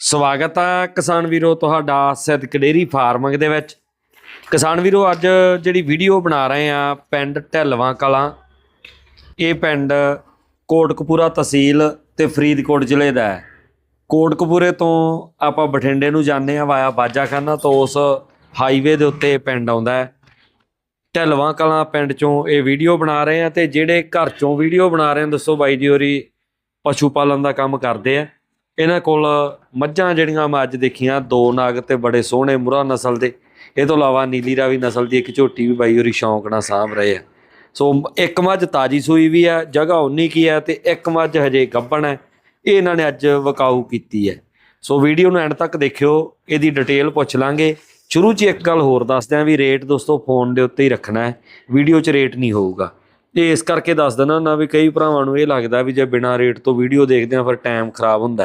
ਸਵਾਗਤ ਆ ਕਿਸਾਨ ਵੀਰੋ ਤੁਹਾਡਾ ਸਿੱਧਕ ਡੇਰੀ ਫਾਰਮਿੰਗ ਦੇ ਵਿੱਚ। ਕਿਸਾਨ ਵੀਰੋ, ਅੱਜ ਜਿਹੜੀ ਵੀਡੀਓ ਬਣਾ ਰਹੇ ਆ ਪਿੰਡ ਢਿਲਵਾਂ ਕਲਾਂ, ਇਹ ਪਿੰਡ ਕੋਟਕਪੂਰਾ ਤਹਿਸੀਲ ਤੇ ਫਰੀਦਕੋਟ ਜ਼ਿਲ੍ਹੇ ਦਾ ਹੈ। ਕੋਟਕਪੂਰੇ ਤੋਂ ਆਪਾਂ ਬਠਿੰਡੇ ਨੂੰ ਜਾਂਦੇ ਆ ਵਾਇਆ ਬਾਜਾਖਾਨਾ ਤੋਂ ਉਸ ਹਾਈਵੇ ਦੇ ਉੱਤੇ ਇਹ ਪਿੰਡ ਆਉਂਦਾ ਹੈ। ਢਿਲਵਾਂ ਕਲਾਂ ਪਿੰਡ ਚੋਂ ਇਹ ਵੀਡੀਓ ਬਣਾ ਰਹੇ ਆ ਤੇ ਜਿਹੜੇ ਘਰ ਚੋਂ ਵੀਡੀਓ ਬਣਾ ਰਹੇ ਆ, ਦੱਸੋ ਬਾਈ ਜੀ ਹੋਰੀ, ਪਸ਼ੂ ਪਾਲਣ ਦਾ ਕੰਮ ਕਰਦੇ ਆ। ਇਹਨਾਂ ਕੋਲ ਮੱਝਾਂ ਜਿਹੜੀਆਂ ਮੈਂ ਅੱਜ ਦੇਖੀਆਂ, ਦੋ ਨਾਗ ਤੇ ਬੜੇ ਸੋਹਣੇ ਮੁਰਾ ਨਸਲ ਦੇ। ਇਹ ਤੋਂ ਇਲਾਵਾ ਨੀਲੀ ਰਾਵੀ ਨਸਲ ਦੀ ਇੱਕ ਝੋਟੀ ਵੀ ਬਾਈ ਹੋਰੀ ਸ਼ੌਂਕ ਨਾਲ ਸਾਂਭ ਰਹੇ ਆ। ਸੋ ਇੱਕ ਮੱਝ ਤਾਜੀ ਸੂਈ ਵੀ ਆ, ਜਗ੍ਹਾ ਉਨੀ ਕੀ ਹੈ ਤੇ ਇੱਕ ਮੱਝ ਹਜੇ ਗੱਭਣ ਹੈ ਇਹ ਇਹਨਾਂ ਨੇ ਅੱਜ ਵਕਾਊ ਕੀਤੀ ਹੈ ਸੋ ਵੀਡੀਓ ਨੂੰ ਐਂਡ ਤੱਕ ਦੇਖਿਓ, ਇਹਦੀ ਡਿਟੇਲ ਪੁੱਛ ਲਾਂਗੇ। ਸ਼ੁਰੂ 'ਚ ਇੱਕ ਗੱਲ ਹੋਰ ਦੱਸਦਿਆਂ ਵੀ ਰੇਟ ਦੋਸਤੋ ਫੋਨ ਦੇ ਉੱਤੇ ਹੀ ਰੱਖਣਾ ਹੈ, ਵੀਡੀਓ 'ਚ ਰੇਟ ਨਹੀਂ ਹੋਊਗਾ। ਇਹ ਇਸ ਕਰਕੇ ਦੱਸ ਦੇਣਾ ਨਾ ਵੀ ਕਈ ਭਰਾਵਾਂ ਨੂੰ ਇਹ ਲੱਗਦਾ ਵੀ ਜੇ ਬਿਨਾ ਰੇਟ ਤੋਂ ਵੀਡੀਓ ਦੇਖਦੇ ਆ ਫਿਰ ਟਾਈਮ ਖਰਾਬ ਹੁੰਦਾ।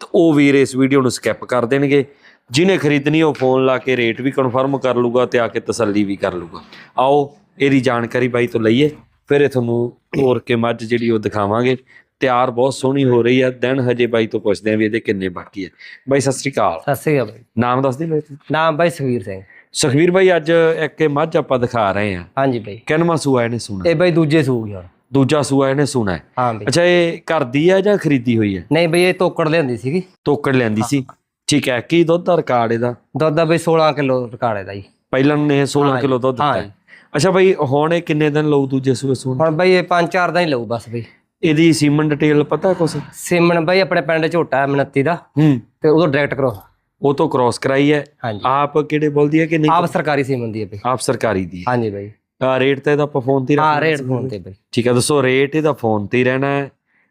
ਤਾਂ ਉਹ ਵੀਰ ਇਸ ਵੀਡੀਓ ਨੂੰ ਸਕਿਪ ਕਰ ਦੇਣਗੇ। ਜਿਹਨੇ ਖਰੀਦਣੀ ਉਹ ਫੋਨ ਲਾ ਕੇ ਰੇਟ ਵੀ ਕਨਫਰਮ ਕਰ ਲੂਗਾ ਤੇ ਆ ਕੇ ਤਸੱਲੀ ਵੀ ਕਰ ਲੂਗਾ ਆਓ ਇਹਦੀ ਜਾਣਕਾਰੀ ਬਾਈ ਤੋਂ ਲਈਏ। ਫਿਰ ਇਹ ਤੁਹਾਨੂੰ ਹੋਰ ਕੇ ਮੱਝ ਜਿਹੜੀ ਉਹ ਦਿਖਾਵਾਂਗੇ। ਤਿਆਰ ਬਹੁਤ ਸੋਹਣੀ ਹੋ ਰਹੀ ਹੈ ਦਿਨ ਹਜੇ ਬਾਈ ਤੋਂ ਪੁੱਛਦੇ ਆਂ ਵੀ ਇਹਦੇ ਕਿੰਨੇ ਬਾਕੀ ਹੈ ਬਾਈ ਸਤਿ ਸ੍ਰੀ ਅਕਾਲ। ਸਤਿ ਸ੍ਰੀ ਅਕਾਲ ਬਾਈ। ਨਾਮ ਦੱਸ ਦੇ ਬਾਈ ਤੂੰ। ਨਾਮ ਬਾਈ ਸੁਖਵੀਰ ਸਿੰਘ। ਸੁਖਵੀਰ ਬਾਈ ਅੱਜ ਇੱਕ ਇਹ ਮੱਝ ਆਪਾਂ ਦਿਖਾ ਰਹੇ ਹਾਂ। ਹਾਂਜੀ ਬਾਈ। ਕਿੰਨਵਾਂ ਸੂਆ ਇਹਨੇ ਸੁਣਾ? ਇਹ ਬਾਈ ਦੂਜੇ ਸੂਗ ਹੁਣ। ਦੂਜਾ ਸੂਆ ਇਹਨੇ ਸੁਣਾ ਹੈ। ਹਾਂ ਬਾਈ। ਅੱਛਾ ਇਹ ਘਰ ਦੀ ਹੈ ਜਾਂ ਖਰੀਦੀ ਹੋਈ ਹੈ? ਨਹੀਂ ਬਈ ਇਹ ਤੋਕੜ ਲਿਆਂਦੀ ਸੀਗੀ। ਤੋਕੜ ਲੈਂਦੀ ਸੀ। ਠੀਕ ਹੈ ਕੀ ਦੁੱਧ ਦਾ ਰਿਕਾਰਡ ਇਹਦਾ? ਦੁੱਧ ਦਾ ਬਈ 16 ਕਿਲੋ ਰਿਕਾਰਡ ਦਾ ਜੀ। ਪਹਿਲਾਂ ਨੇ 16 ਹਾਂ ਜੀ, ਕਿਲੋ ਦੁੱਧ ਦਿੱਤਾ ਹੈ। ਅੱਛਾ ਬਾਈ ਹੁਣ ਇਹ ਕਿੰਨੇ ਦਿਨ ਲਊ ਦੂਜੇ ਸੂਏ ਸੂਣ? ਹੁਣ ਬਈ ਇਹ 5-4 ਦਾ ਹੀ ਲਊ ਬਸ ਬਈ। ਇਹਦੀ ਸੀਮਨ ਡਿਟੇਲ ਪਤਾ ਕੁਛ? ਸਿਮਣ ਬਈ ਆਪਣੇ ਪਿੰਡ ਝੋਟਾ ਹੈ ਮਨੱਤੀ ਦਾ। ਹੂੰ। ਤੇ ਉਦੋਂ ਡਾਇਰੈਕਟ ਕਰੋ। ਉਹ ਤੋਂ ਕ੍ਰਾਸ ਕਰਾਈ ਹੈ। ਹਾਂਜੀ। ਆਪ ਕਿਹੜੇ ਬੋਲਦੀ ਹੈ ਕਿ ਨਹੀਂ? ਆਪ ਸਰਕਾਰੀ ਸਿਮਣ ਦੀ ਹੈ ਬਈ। ਆਪ ਸਰਕਾਰੀ ਦੀ ਹਾਂਜੀ ਬਈ। ਰੇਟ ਤਾਂ ਆਪਾਂ ਫੋਨ ਤੇ ਹੀ ਹਾਂ ਰੇਟ। ਫੋਨ ਤੇ ਬਈ। ਠੀਕ ਹੈ ਦੱਸੋ ਰੇਟ ਇਹਦਾ ਫੋਨ ਤੇ ਹੀ ਰਹਿਣਾ ਹੈ।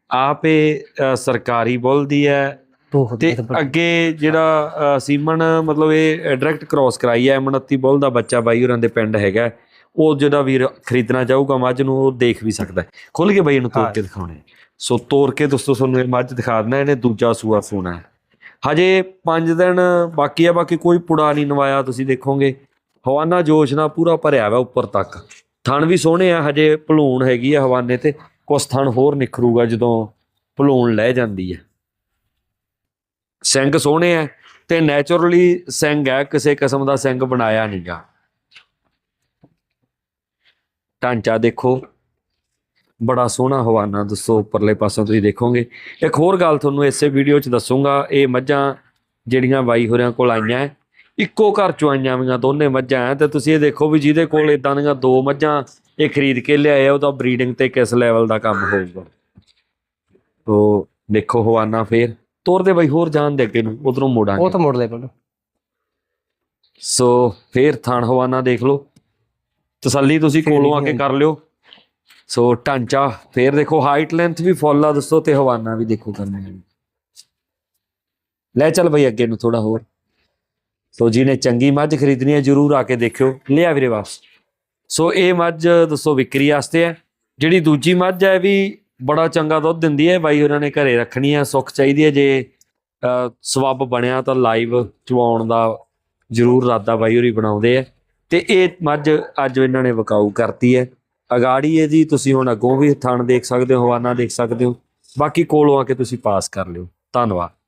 ਆਪ ਇਹ ਅ, ਸਰਕਾਰੀ ਬੋਲਦੀ ਹੈ। ਤੂੰ ਅੱਗੇ ਜਿਹੜਾ ਅ, ਸੀਮਨ ਮਤਲਬ ਇਹ ਡਾਇਰੈਕਟ ਕ੍ਰਾਸ ਕਰਾਈ ਹੈ। 29 ਬੁੱਲ ਦਾ ਬੱਚਾ ਬਾਈ ਹੋਰਾਂ ਦੇ ਪਿੰਡ ਹੈਗਾ। ਉਹ ਜਿਹੜਾ ਵੀਰ ਖਰੀਦਣਾ ਚਾਹੂਗਾ ਮੱਝ ਨੂੰ ਉਹ ਦੇਖ ਵੀ ਸਕਦਾ ਹੈ। ਖੁੱਲ ਕੇ ਬਾਈ ਇਹਨੂੰ ਤੋੜ। ਕੇ ਦਿਖਾਉਣੇ। ਸੋ ਤੋੜ ਕੇ ਦੋਸਤੋ ਤੁਹਾਨੂੰ ਇਹ ਮੱਝ ਦਿਖਾ ਦੇਣਾ ਇਹਨੇ ਦੂਜਾ ਸੂਆ ਸੋਣਾ ਹੈ। ਹਜੇ 5 ਦਿਨ ਬਾਕੀ ਆ, ਬਾਕੀ ਕੋਈ ਪੁੜਾ ਨਹੀਂ ਨਵਾਇਆ, ਤੁਸੀਂ ਦੇਖੋਗੇ। ਹਵਾਨਾ ਜੋਸ਼ ਨਾਲ ਪੂਰਾ ਭਰਿਆ ਵਾ ਉੱਪਰ ਤੱਕ। ਥਣ ਵੀ ਸੋਹਣੇ ਆ, ਹਜੇ ਭਲੂਣ ਹੈਗੀ ਆ ਹਵਾਨੇ ਤੇ। ਕੁਛ ਥਣ ਹੋਰ ਨਿਖਰੂਗਾ ਜਦੋਂ ਭਲੂਣ ਲੈ ਜਾਂਦੀ ਹੈ ਸਿੰਘ ਸੋਹਣੇ ਆ ਤੇ ਨੇਚਰਲੀ ਸਿੰਘ ਹੈ ਕਿਸੇ ਕਿਸਮ ਦਾ ਸਿੰਘ ਬਣਾਇਆ ਨਹੀਂਗਾ ਢਾਂਚਾ ਦੇਖੋ। ਬੜਾ ਸੋਹਣਾ ਹਵਾਨਾ ਦੱਸੋ ਉੱਪਰਲੇ ਪਾਸੋਂ ਤੁਸੀਂ ਦੇਖੋਗੇ। ਇੱਕ ਹੋਰ ਗੱਲ ਤੁਹਾਨੂੰ ਇਸੇ ਵੀਡੀਓ 'ਚ ਦੱਸੂਗਾ ਇਹ ਮੱਝਾਂ ਜਿਹੜੀਆਂ ਬਾਈ ਹੋਰਿਆਂ ਕੋਲ ਆਈਆਂ ਇੱਕੋ ਘਰ ਚੋਂ ਆਈਆਂ ਵੀਆਂ ਦੋਨੇ ਮੱਝਾਂ ਤੇ ਤੁਸੀਂ ਇਹ ਦੇਖੋ ਵੀ ਜਿਹਦੇ ਕੋਲ ਇਦਾਂ ਦੀਆਂ ਦੋ ਮੱਝਾਂ ਇਹ ਖਰੀਦ ਕੇ ਲਿਆਏ ਆ, ਉਹਦਾ ਬਰੀਡਿੰਗ ਤੇ ਕਿਸ ਲੈਵਲ ਦਾ ਕੰਮ ਹੋਊਗਾ। ਤੋ ਦੇਖੋ ਹਵਾਨਾ ਫੇਰ ਤੋਰ ਦੇ ਬਾਈ ਹੋਰ ਜਾਣ ਦੇ ਅੱਗੇ ਨੂੰ ਉਧਰੋਂ ਉਹ ਮੋੜਾਂਗੇ ਤਾਂ ਮੋੜ ਲੈ ਪਹਿਲਾਂ। ਸੋ ਫੇਰ ਥਣ ਹਵਾਨਾ ਦੇਖ ਲਓ। ਤਸੱਲੀ ਤੁਸੀਂ ਕੋਲੋਂ ਆ ਕੇ ਕਰ ਲਿਓ। ਸੋ ਢਾਂਚਾ ਫੇਰ ਦੇਖੋ ਹਾਈਟ ਲੈਂਥ ਵੀ ਫੁੱਲ ਆ, ਦੱਸੋ ਤੇ ਹਵਾਨਾ ਵੀ ਦੇਖੋ ਕਰਨੇ ਆ। ਲੈ ਚੱਲ ਬਈ ਅੱਗੇ ਨੂੰ ਥੋੜਾ ਹੋਰ। ਸੋ ਜਿਹਨੇ ਚੰਗੀ ਮੱਝ ਖਰੀਦਣੀ ਹੈ, ਜਰੂਰ ਆ ਕੇ ਦੇਖਿਓ। ਲਿਆ ਵੀਰੇ ਵਾਪਸ। ਸੋ ਇਹ ਮੱਝ, ਦੱਸੋ ਵਿਕਰੀ ਵਾਸਤੇ ਹੈ। ਜਿਹੜੀ ਦੂਜੀ ਮੱਝ ਹੈ, ਇਹ ਵੀ ਬੜਾ ਚੰਗਾ ਦੁੱਧ ਦਿੰਦੀ ਹੈ। ਬਾਈ ਉਹਨਾਂ ਨੇ ਘਰੇ ਰੱਖਣੀ ਹੈ, ਸੁੱਖ ਚਾਹੀਦੀ ਹੈ। ਜੇ ਸਵੱਬ ਬਣਿਆ ਤਾਂ ਲਾਈਵ ਚਵਾਉਣ ਦਾ ਜਰੂਰ ਰਾਦਾ ਬਾਈ ਹੋਰੀ ਬਣਾਉਂਦੇ ਆ ਤੇ ਇਹ ਮੱਝ ਅੱਜ ਇਹਨਾਂ ਨੇ ਵਕਾਊ ਕਰਤੀ ਹੈ। ਅਗਾੜੀ ਹੈ ਜੀ, ਤੁਸੀਂ ਹੁਣ ਅੱਗੋਂ ਵੀ ਥਣ ਦੇਖ ਸਕਦੇ ਹੋ, ਹਵਾਨਾ ਦੇਖ ਸਕਦੇ ਹੋ। ਬਾਕੀ ਕੋਲੋਂ ਆ ਕੇ ਤੁਸੀਂ ਪਾਸ ਕਰ ਲਿਓ। ਧੰਨਵਾਦ।